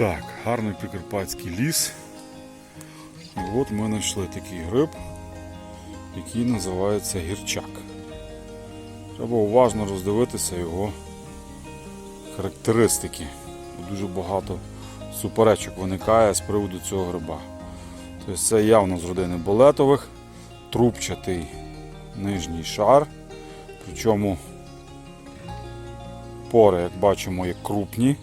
Так, гарний прикарпатський ліс. І от ми знайшли такий гриб, який називається гірчак. Треба уважно роздивитися його характеристики. Дуже багато суперечок виникає з приводу цього гриба. Тобто це явно з родини болетових, трубчатий нижній шар. Причому пори, як бачимо, є крупні,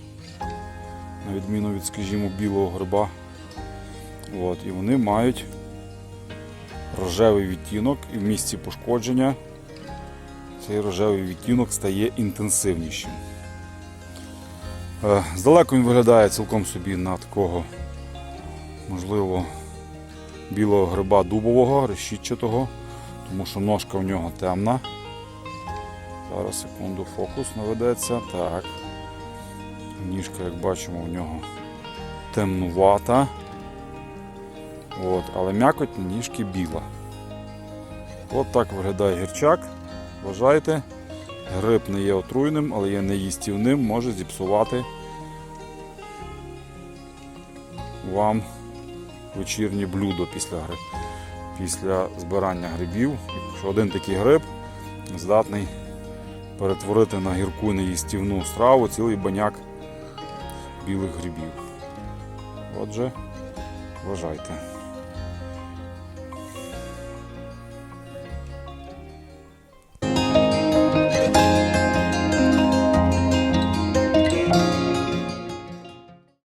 на відміну від, скажімо, білого гриба. От, і вони мають рожевий відтінок, і в місці пошкодження цей рожевий відтінок стає інтенсивнішим. Е, Здалеку він виглядає цілком собі на такого, можливо, білого гриба дубового, решітчатого, тому що ножка в нього темна. Зараз секунду фокус наведеться. Так. Ніжка, як бачимо, у нього темнувата. От, але м'якоть ніжки біла. От так виглядає гірчак. Вважайте, гриб не є отруйним, але є неїстівним, може зіпсувати вам вечірнє блюдо після, гри- після збирання грибів. Якщо один такий гриб здатний перетворити на гірку неїстівну страву цілий баняк білих грибів. Отже, вважайте.